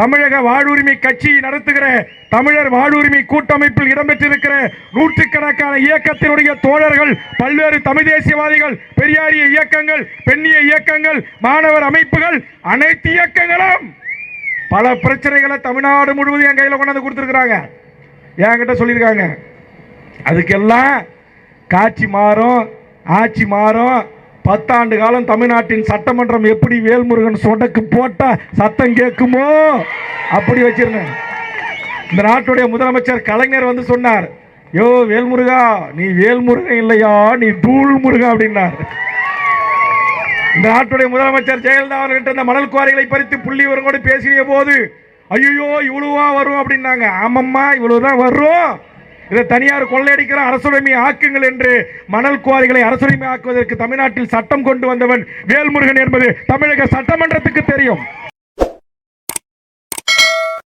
தமிழக வாழ்வுரிமை கட்சி நடத்துகிற தமிழர் வாழ்வுரிமை கூட்டமைப்பில் இடம்பெற்றிருக்கிற நூற்றுக்கணக்கான இயக்கத்தினுடைய தோழர்கள் பல்வேறு தமிழ் தேசியவாதிகள் பெரியாரிய இயக்கங்கள் பெண்ணிய இயக்கங்கள் மாணவர் அமைப்புகள் அனைத்து இயக்கங்களும் பல பிரச்சனைகளை தமிழ்நாடு முழுவதும் என் கையில் கொண்டாந்து கொடுத்துருக்குறாங்க. என்கிட்ட சொல்லியிருக்காங்க. அதுக்கெல்லாம் காட்சி மாறும் ஆட்சி மாறும். பத்தாண்டு காலம் தமிழ்நாட்டின் சட்டமன்றம் எப்படி வேல்முருகன் சொடக்கு போட்டா சத்தம் கேட்குமோ? அப்படி வச்சிருந்தேன் இந்த நாட்டுடைய முதலமைச்சர் கலைஞர் வந்து சொன்னார் யோ வேல்முருகா நீ வேல்முருகன் இல்லையா? நீ தூள் முருகா அப்படின்னார். இந்த நாட்டுடைய முதலமைச்சர் ஜெயலலிதா அவர்கிட்ட இந்த மணல் குவாரிகளை பறித்து புள்ளி பேசிய போது ஐயோ இவ்வளவா வரும் அப்படின்னாங்க. ஆமாம்மா இவ்வளவுதான் வரும். இதை தனியார் கொள்ளையடிக்கிற அரசுடைமை ஆக்குங்கள் என்று மணல் குவாரிகளை அரசுரிமை ஆக்குவதற்கு தமிழ்நாட்டில் சட்டம் கொண்டு வந்தவன் வேல்முருகன் என்பது தமிழக சட்டமன்றத்துக்கு தெரியும்.